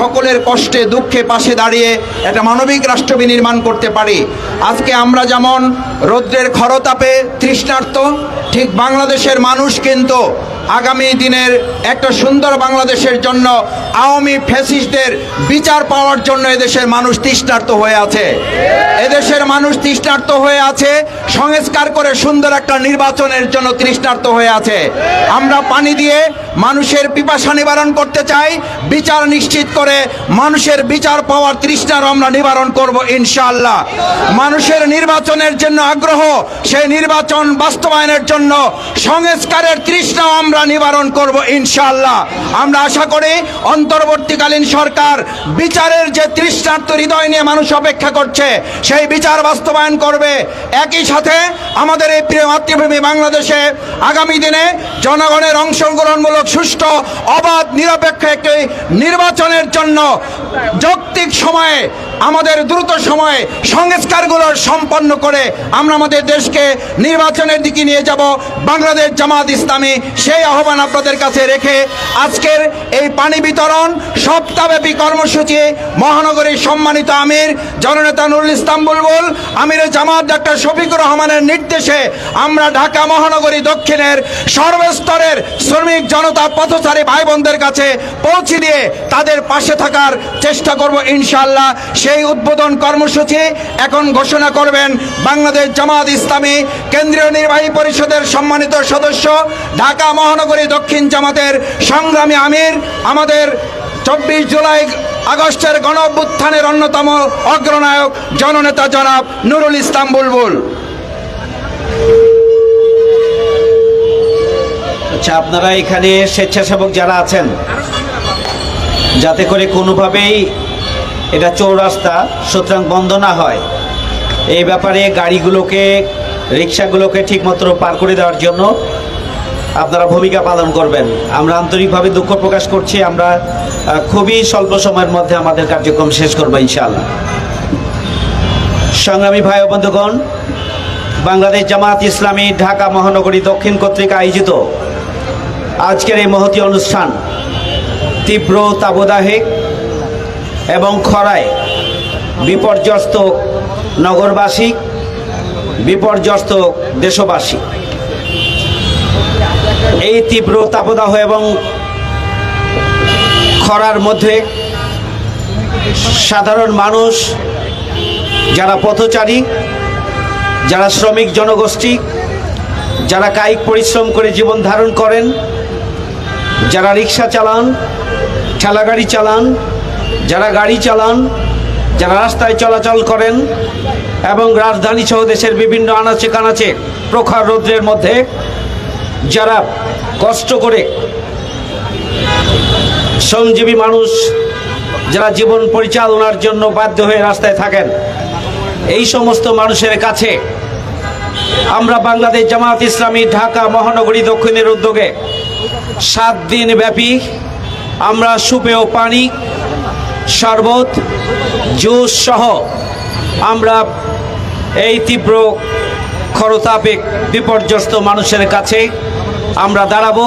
সকলের কষ্টে, দুঃখে পাশে দাঁড়িয়ে একটা মানবিক রাষ্ট্র বিনির্মাণ করতে পারি। আজকে আমরা যেমন রৌদ্রের খরতাপে তৃষ্ণার্ত, ঠিক বাংলাদেশের মানুষ কিন্তু আগামী দিনের একটা সুন্দর বাংলাদেশের জন্য আওয়ামী ফ্যাসিস্টদের বিচার পাওয়ার জন্য এদেশের মানুষ তৃষ্ণার্ত হয়ে আছে। এদেশের মানুষ তৃষ্ণার্ত হয়ে আছে, সংস্কার করে সুন্দর একটা নির্বাচনের জন্য তৃষ্ণার্ত হয়ে আছে। আমরা পানি দিয়ে মানুষের পিপাসা নিবারণ করতে চাই, বিচার নিশ্চিত করে মানুষের বিচার পাওয়ার তৃষ্ণার আমরা নিবারণ করব ইনশাআল্লাহ। মানুষের নির্বাচনের জন্য আগ্রহ, সেই নির্বাচন বাস্তবায়নের জন্য সংস্কারের তৃষ্ণা আমরা নিবারণ করব ইনশাআল্লাহ। আমরা আশা করি অন্তর্বর্তীকালীন সরকার বিচারের যে তৃষ্ণার্থ হৃদয় নিয়ে মানুষ অপেক্ষা করছে, সেই বিচার বাস্তবায়ন করবে। একই সাথে আমাদের এই প্রিয় মাতৃভূমি বাংলাদেশে আগামী দিনে জনগণের অংশগ্রহণমূলক সুষ্ঠু, অবাধ, নিরপেক্ষ একটি নির্বাচনের জন্য যৌক্তিক সময়ে আমাদের দ্রুত সময়ে সংস্কারগুলো সম্পন্ন করে আমরা আমাদের দেশকে নির্বাচনের দিকে নিয়ে যাব, বাংলাদেশ জামাত ইসলামী সেই আহ্বান আপনাদের কাছে রেখে আজকের এই পানি বিতরণ সপ্তাহব্যাপী কর্মসূচি, মহানগরীর সম্মানিত আমির জননেতা নুরুল ইসলাম বুলবুল আমিরের জামাত ডাক্তার শফিকুর রহমানের নির্দেশে আমরা ঢাকা মহানগরী দক্ষিণের সর্বস্তরের শ্রমিক জনতা পথচারী ভাই বোনদের কাছে পৌঁছে দিয়ে তাদের পাশে থাকার চেষ্টা করব ইনশাআল্লাহ। সেই উদ্বোধন কর্মসূচি এখন ঘোষণা করবেন বাংলাদেশ জামাত ইসলামী কেন্দ্রীয় নির্বাহী পরিষদের সম্মানিত সদস্য, ঢাকা মহানগরী দক্ষিণ জামাতের সংগ্রামী আমির, আমাদের চব্বিশ জুলাই আগস্টের গণ অন্যতম অগ্রনায়ক জননেতা জনাব নুরুল ইসলাম বুলবুল। আচ্ছা আপনারা এখানে স্বেচ্ছাসেবক যারা আছেন, যাতে করে কোনোভাবেই এটা চৌরাস্তা, সুতরাং বন্ধ না হয়। এই ব্যাপারে গাড়িগুলোকে, রিক্সাগুলোকে ঠিকমতো পার করে দেওয়ার জন্য আপনারা ভূমিকা পালন করবেন। আমরা আন্তরিকভাবে দুঃখ প্রকাশ করছি। আমরা খুবই স্বল্প সময়ের মধ্যে আমাদের কার্যক্রম শেষ করব ইনশাআল্লাহ। সংগ্রামী ভাই ও বন্ধুগণ, বাংলাদেশ জামাত ইসলামী ঢাকা মহানগরী দক্ষিণ কর্তৃক আয়োজিত আজকের এই মহতি অনুষ্ঠান তীব্র তাবদাহে এবং খরায় বিপর্যস্ত নগরবাসী, বিপর্যস্ত দেশবাসী। এই তীব্র তাপদাহ এবং খরার মধ্যে সাধারণ মানুষ, যারা পথচারী, যারা শ্রমিক জনগোষ্ঠী, যারা কায়িক পরিশ্রম করে জীবন ধারণ করেন, যারা রিক্সা চালান, ঠেলাগাড়ি চালান যারা গাড়ি চালান, যারা রাস্তায় চলাচল করেন এবং রাজধানী সহ দেশের বিভিন্ন আনাচে কানাচে প্রখর রৌদ্রের মধ্যে যারা কষ্ট করে শ্রমজীবী মানুষ যারা জীবন পরিচালনার জন্য বাধ্য হয়ে রাস্তায় থাকেন, এই সমস্ত মানুষের কাছে আমরা বাংলাদেশ জামাত ইসলামী ঢাকা মহানগরী দক্ষিণের উদ্যোগে সাত দিন ব্যাপী আমরা সুপেয় পানি শরবত, জুস সহ আমরা এই তীব্র খরতাপে বিপর্যস্ত মানুষের কাছে আমরা দাঁড়াবো,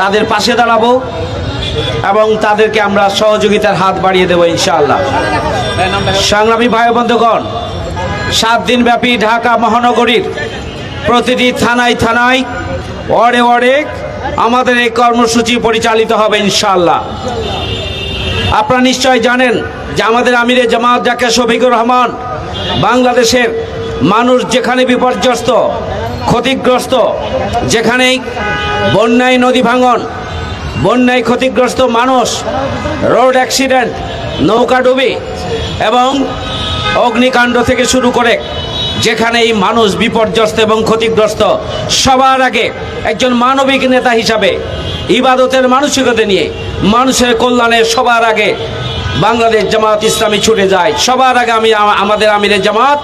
তাদের পাশে দাঁড়াবো এবং তাদেরকে আমরা সহযোগিতার হাত বাড়িয়ে দেবো ইনশাআল্লাহ। সংগ্রামী ভাই বন্ধুগণ, সাত দিনব্যাপী ঢাকা মহানগরীর প্রতিটি থানায় থানায় ওয়ার্ডে ওয়ার্ডে আমাদের এই কর্মসূচি পরিচালিত হবে ইনশাআল্লাহ। আপনারা নিশ্চয় জানেন যে আমাদের আমিরে জামাত জাকে শফিকুর রহমান বাংলাদেশের মানুষ যেখানে বিপর্যস্ত, ক্ষতিগ্রস্ত, যেখানেই বন্যায় নদী ভাঙন, বন্যায় ক্ষতিগ্রস্ত মানুষ, রোড অ্যাক্সিডেন্ট নৌকাডুবি এবং অগ্নিকাণ্ড থেকে শুরু করে যেখানে এই মানুষ বিপর্যস্ত এবং ক্ষতিগ্রস্ত, সবার আগে একজন মানবিক নেতা হিসাবে ইবাদতের মানসিকতা নিয়ে মানুষের কল্যাণে সবার আগে বাংলাদেশ জামাত ইসলামী ছুটে যায়। সবার আগে আমি আমাদের আমিরের জামাত,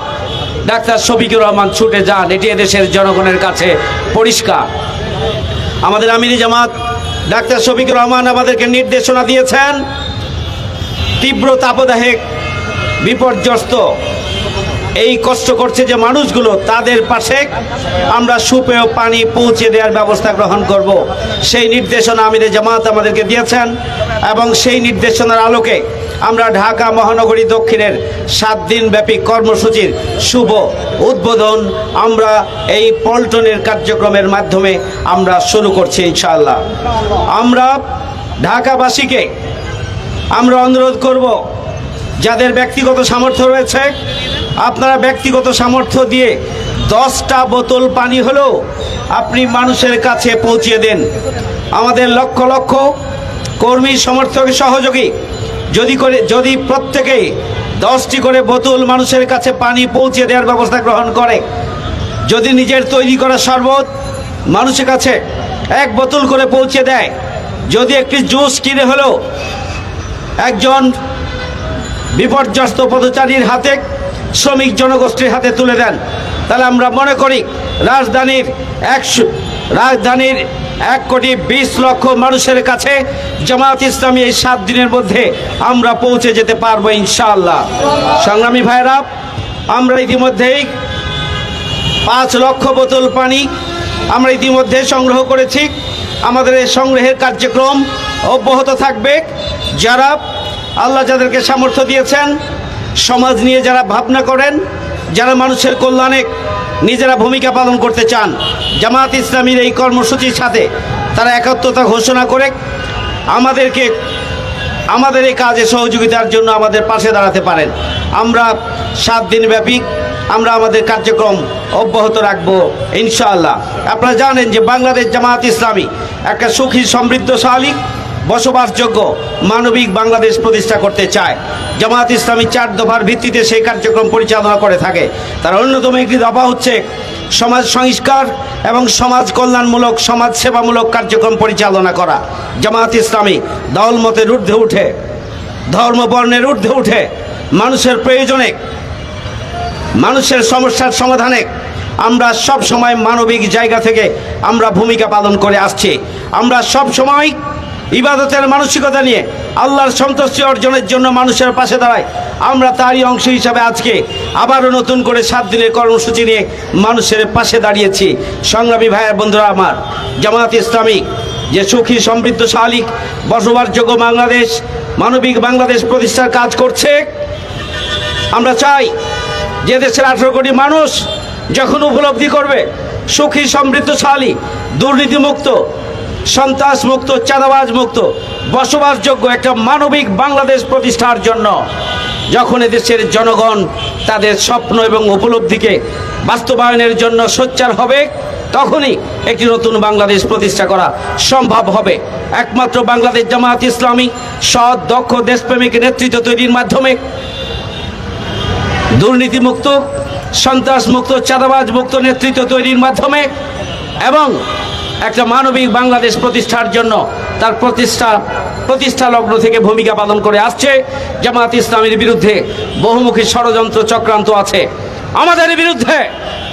ডাক্তার শফিকুর রহমান ছুটে যান, এটি দেশের জনগণের কাছে পরিষ্কার। আমাদের আমিরি জামাত, ডাক্তার শফিকুর রহমান আমাদেরকে নির্দেশনা দিয়েছেন, তীব্র তাপদাহে বিপর্যস্ত এই কষ্ট করছে যে মানুষগুলো, তাদের পাশে আমরা সুপেয় পানি পৌঁছে দেওয়ার ব্যবস্থা গ্রহণ করব। সেই নির্দেশনা আমিরে জামাত আমাদেরকে দিয়েছেন এবং সেই নির্দেশনার আলোকে আমরা ঢাকা মহানগরী দক্ষিণের সাত দিন ব্যাপী কর্মসূচির শুভ উদ্বোধন আমরা এই পল্টনের কার্যক্রমের মাধ্যমে আমরা শুরু করছি ইনশাআল্লাহ। আমরা ঢাকাবাসীকে আমরা অনুরোধ করব যাদের ব্যক্তিগত সামর্থ্য রয়েছে, আপনারা ব্যক্তিগত সামর্থ্য দিয়ে দশটা বোতল পানি হলেও আপনি মানুষের কাছে পৌঁছে দেন। আমাদের লক্ষ লক্ষ কর্মী, সমর্থক, সহযোগী, যদি করে, যদি প্রত্যেকেই দশটি করে বোতল মানুষের কাছে পানি পৌঁছে দেওয়ার ব্যবস্থা গ্রহণ করে, যদি নিজের তৈরি করা শরবত মানুষের কাছে এক বোতল করে পৌঁছে দেয়, যদি একটি জুস কিনে হলেও একজন বিপর্যস্ত পদচারীর হাতে শ্রমিক জনগোষ্ঠীর হাতে তুলে দেন। তাহলে আমরা মনে করি, রাজধানীর একশো, রাজধানীর এক কোটি বিশ লক্ষ মানুষের কাছে জামাত ইসলামী এই সাত দিনের মধ্যে আমরা পৌঁছে যেতে পারব ইনশাআল্লাহ। সংগ্রামী ভাইরা আমরা ইতিমধ্যেই পাঁচ লক্ষ বোতল পানি আমরা ইতিমধ্যে সংগ্রহ করেছি। আমাদের এই সংগ্রহের কার্যক্রম অব্যাহত থাকবে। যারা আল্লাহ যাদেরকে সামর্থ্য দিয়েছেন, সমাজ নিয়ে যারা ভাবনা করেন, যারা মানুষের কল্যাণে নিজেরা ভূমিকা পালন করতে চান জামাত ইসলামীর এই কর্মসূচির সাথে তারা একাত্মতা ঘোষণা করে আমাদেরকে, আমাদের এই কাজে সহযোগিতার জন্য আমাদের পাশে দাঁড়াতে পারেন। আমরা সাত দিন ব্যাপী আমরা আমাদের কার্যক্রম অব্যাহত রাখব, ইনশাআল্লাহ। আপনারা জানেন যে বাংলাদেশ জামাত ইসলামী একটা সুখী, সমৃদ্ধশালী বসবাসযোগ্য মানবিক বাংলাদেশ প্রতিষ্ঠা করতে চায়। জামাত ইসলামী চার দফার ভিত্তিতে সেই কার্যক্রম পরিচালনা করে থাকে। তার অন্যতম একটি দফা হচ্ছে সমাজ সংস্কার এবং সমাজ কল্যাণমূলক, সমাজ সেবামূলক কার্যক্রম পরিচালনা করা। জামাত ইসলামী দলমতের ঊর্ধ্বে উঠে, ধর্ম বর্ণের ঊর্ধ্বে উঠে, মানুষের প্রয়োজনে, মানুষের সমস্যার সমাধানে আমরা সব সময় মানবিক জায়গা থেকে আমরা ভূমিকা পালন করে আসছি। আমরা সব সময় ইবাদতের মানসিকতা নিয়ে আল্লাহর সন্তুষ্টি অর্জনের জন্য মানুষের পাশে দাঁড়ায়। আমরা তারই অংশ হিসাবে আজকে আবারও নতুন করে সাত দিনের কর্মসূচি নিয়ে মানুষের পাশে দাঁড়িয়েছি। সংগ্রামী ভাইয়ের বন্ধুরা আমার জামাত ইসলামিক, যে সুখী, সমৃদ্ধ, শালিক, বসবাসযোগ্য বাংলাদেশ, মানবিক বাংলাদেশ প্রতিষ্ঠার কাজ করছে। আমরা চাই যে দেশের আঠেরো কোটি মানুষ যখন উপলব্ধি করবে, সুখী সমৃদ্ধশালী দুর্নীতিমুক্ত সন্ত্রাস মুক্ত চাঁদাবাজ মুক্ত বসবাসযোগ্য একটা মানবিক বাংলাদেশ প্রতিষ্ঠার জন্য যখন এদেশের জনগণ তাদের স্বপ্ন এবং উপলব্ধিকে বাস্তবায়নের জন্য সোচ্চার হবে, তখনই একটি নতুন বাংলাদেশ প্রতিষ্ঠা করা সম্ভব হবে। একমাত্র বাংলাদেশ জামায়াত ইসলামী, সৎ, দক্ষ, দেশপ্রেমিক নেতৃত্ব তৈরির মাধ্যমে দুর্নীতিমুক্ত, সন্ত্রাসমুক্ত চাঁদাবাজ মুক্ত নেতৃত্ব তৈরির মাধ্যমে এবং একটা মানবিক বাংলাদেশ প্রতিষ্ঠার জন্য তার প্রতিষ্ঠা প্রতিষ্ঠা লগ্ন থেকে ভূমিকা পালন করে আসছে। জামাত ইসলামের বিরুদ্ধে বহুমুখী ষড়যন্ত্র চক্রান্ত আছে। আমাদের বিরুদ্ধে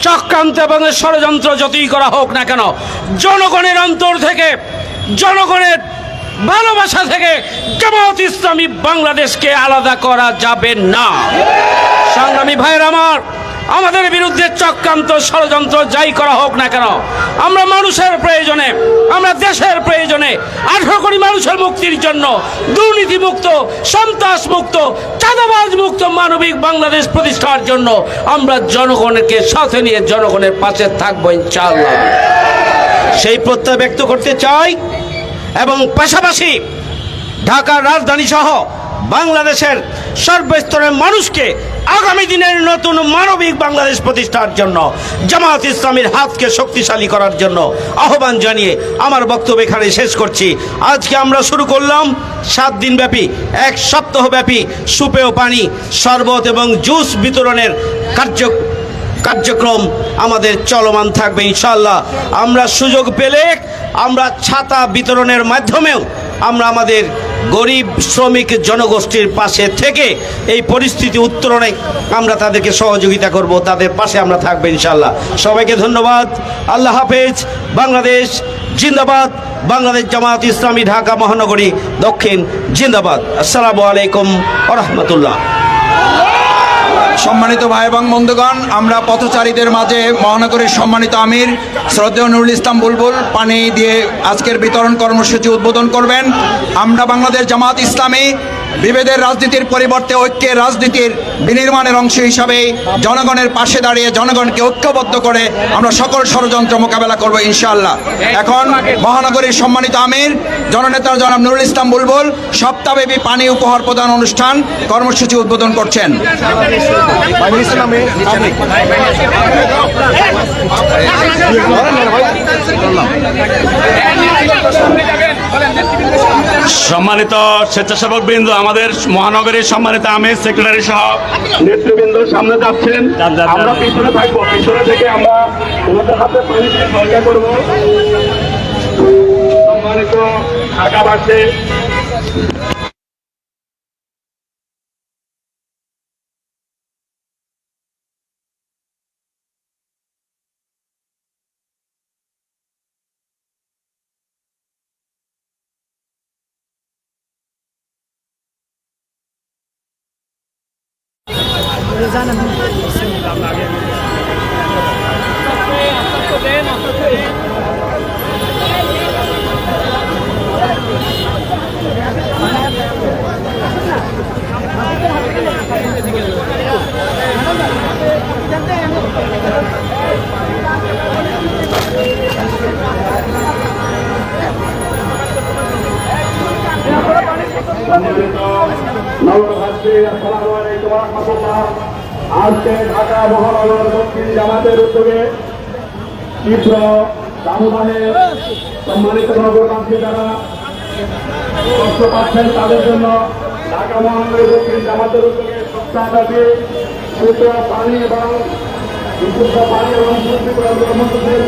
চক্রান্ত এবং ষড়যন্ত্র যতই করা হোক না কেন, জনগণের অন্তর থেকে, জনগণের ভালোবাসা থেকে জামাত ইসলামী বাংলাদেশকে আলাদা করা যাবে না। সংগ্রামী ভাইয়ের আমার আমাদের বিরুদ্ধে চক্রান্ত ষড়যন্ত্র যাই করা হোক না কেন, আমরা মানুষের প্রয়োজনে, আমরা দেশের প্রয়োজনে আঠারো কোটি মানুষের মুক্তির জন্য দুর্নীতি মুক্ত সন্ত্রাস মুক্ত চাঁদাবাজ মুক্ত মানবিক বাংলাদেশ প্রতিষ্ঠার জন্য আমরা জনগণকে সাথে নিয়ে জনগণের পাশে থাকব ইনশাআল্লাহ। সেই প্রত্যয় ব্যক্ত করতে চাই এবং পাশাপাশি ঢাকার রাজধানী সহ বাংলাদেশের সর্বস্তরের মানুষকে আগামী দিনের নতুন মানবিক বাংলাদেশ প্রতিষ্ঠার জন্য জামাত ইসলামীর হাতকে শক্তিশালী করার জন্য আহ্বান জানিয়ে আমার বক্তব্য এখানে শেষ করছি। আজকে আমরা শুরু করলাম সাত দিন ব্যাপী, এক সপ্তাহ ব্যাপী সুপেয় পানি, শরবত এবং জুস বিতরণের কার্য, কার্যক্রম আমাদের চলমান থাকবে ইনশাল্লাহ আমরা সুযোগ পেলে আমরা ছাতা বিতরণের মাধ্যমেও আমরা আমাদের গরিব শ্রমিক জনগোষ্ঠীর পাশে থেকে এই পরিস্থিতি উত্তরণে আমরা তাদেরকে সহযোগিতা করব, তাদের পাশে আমরা থাকব ইনশাল্লাহ সবাইকে ধন্যবাদ। আল্লাহ হাফেজ। বাংলাদেশ জিন্দাবাদ। বাংলাদেশ জামাত ইসলামী ঢাকা মহানগরী দক্ষিণ জিন্দাবাদ। আসসালামু আলাইকুম রহমতুল্লাহ। সম্মানিত ভাই এবং বন্ধুগণ, আমরা পথচারীদের মাঝে মহানগরীর সম্মানিত আমির, শ্রদ্ধেয় নুরুল ইসলাম বুলবুল পানি দিয়ে আজকের বিতরণ কর্মসূচি উদ্বোধন করবেন। আমরা বাংলাদেশ জামাত ইসলামী বিভেদের রাজনীতির পরিবর্তে ঐক্যের রাজনীতির বিনির্মাণের অংশ হিসাবে জনগণের পাশে দাঁড়িয়ে জনগণকে ঐক্যবদ্ধ করে আমরা সকল ষড়যন্ত্র মোকাবেলা করব ইনশাআল্লাহ এখন মহানগরীর সম্মানিত আমির জননেতা জনাব নুরুল ইসলাম বুলবুল সপ্তাহব্যাপী পানি উপহার প্রদান অনুষ্ঠান কর্মসূচি উদ্বোধন করছেন সম্মানিত স্বেচ্ছাসেবক বিন্দু আমাদের মহানগরীর সম্মানিত আমি সেক্রেটারি সহ নেতৃবৃন্দ সামনে যাচ্ছেন। আমরা পিছনে থাকব পিছনে থেকে আমরা তোমাদের হাতে পানি করব। সম্মানিত ঢাকাবাসী জামাতের উদ্যোগে তীব্র দামোদাহে সম্মানিত নগরবাসী যারা কষ্ট পাচ্ছেন তাদের জন্য ঢাকা মহানগর দক্ষিণ জামাতের উদ্যোগে সপ্তাহব্যাপী পানি এবং বিশুদ্ধ পানি এবং কর্মসূচির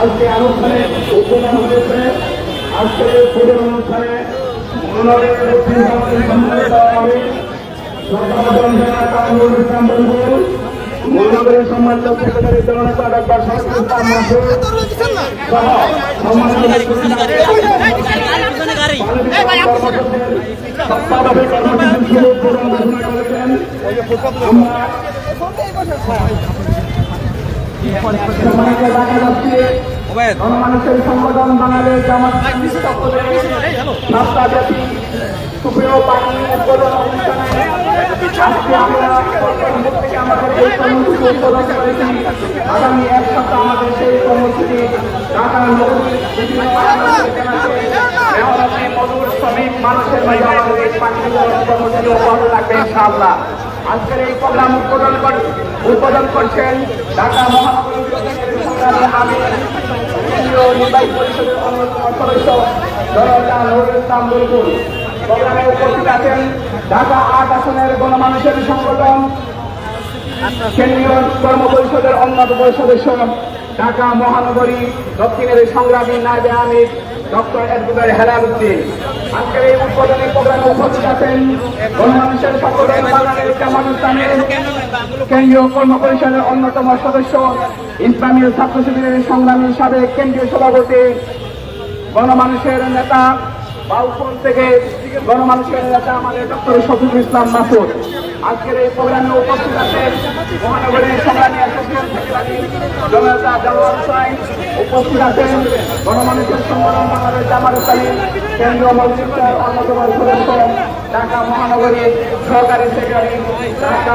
আজকে অনুষ্ঠানে উদ্বোধন হয়েছে। আজকে পূজার অনুষ্ঠানে মহানগরের দক্ষিণ জামাতের সম্মানিত আমি মহানগরের ঢাকা যাচ্ছি গণমানুষের সংগঠন বাংলাদেশ জামাত সপ্তাহব্যাপী সুপ্রিয় পানি উদ্বোধন অনুষ্ঠানে আজকে আমরা থেকে আমাদের এই কর্মসূচি উদ্বোধন করেছি আগামী এক সপ্তাহ আমাদের সেই কর্মসূচি ঢাকা মজুর শ্রমিক মানুষের মাঝে আমাদের বিতরণ কর্মসূচি অব্যাহত থাকবে ইনশাআল্লাহ আজকের এই প্রোগ্রাম উদ্বোধন উদ্বোধন করছেন ঢাকা মহানগরী পরিষদের অন্যতম সদস্য জনতা নুরুল ইসলাম বুলবুল প্রোগ্রামে উপস্থিত আছেন ঢাকা আট আসনের গণমানুষের সংগঠন কেন্দ্রীয় কর্ম পরিষদের অন্যতম সদস্য ঢাকা মহানগরী দক্ষিণের সংগ্রামী নায়বে আমির, ডক্টর এডভোকেট হেলাল উদ্দিন। আজকের এই উদ্বোধনী প্রোগ্রামে উপস্থিত আছেন গণমানুষের বাংলাদেশ জামাত কেন্দ্রীয় কর্ম পরিষদের অন্যতম সদস্য ইসলামী ছাত্র শিবিরের সংগ্রামী সাবেক কেন্দ্রীয় সভাপতি, গণমানুষের নেতা বাউফল থেকে গণমানুষের নেতা আমাদের ডক্টর শফিকুল ইসলাম মাসুদ। আজকের এই প্রোগ্রামে উপস্থিত আছেন মহানগরীর সংগ্রামী জনতা সাইন উপস্থিত আছেন গণমানুষের সংগ্রাম বাংলাদেশ জামাত ইসলামী কেন্দ্রীয় মন্ত্রিসভার অন্যতম ঢাকা মহানগরীর সহকারী সেক্রেটারি ঢাকা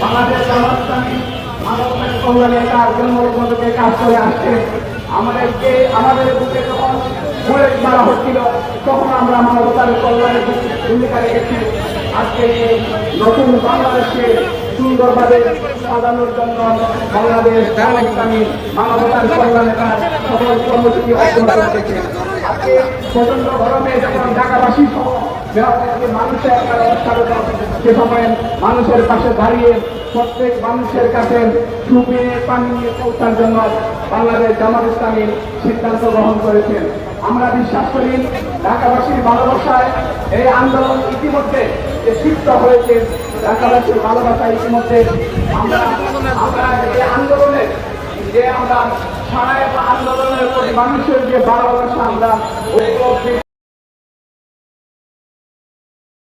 বাংলাদেশ মানব কল্যাণে তার জন্মলগ্ন কাজ করে আসছে আমাদেরকে আমাদের বুকে যখন বুলেট মারা হচ্ছিল তখন আমরা মানবতার কল্যাণে ভূমিকা রেখেছি আজকে নতুন বাংলাদেশকে সুন্দরভাবে সাজানোর জন্য বাংলাদেশ ইসলামী মানবতার কল্যাণে সকল কর্মসূচি অব্যাহত রেখেছে আজকে প্রচণ্ড গরমে যখন ঢাকাবাসী সহ মানুষের সে সময় মানুষের পাশে দাঁড়িয়ে প্রত্যেক মানুষের কাছে সুপিয়ে পানি নিয়ে পৌঁছার জন্য বাংলাদেশ জামাত ইসলামী সিদ্ধান্ত গ্রহণ করেছেন। আমরা বিশ্বাস করি ঢাকাবাসীর ভালোবাসায় এই আন্দোলন ইতিমধ্যে যে হয়েছে, ঢাকাবাসীর ভালোবাসা ইতিমধ্যে আন্দোলনে যে আমরা সারা আন্দোলনের প্রতি মানুষের যে ভালোবাসা, আমরা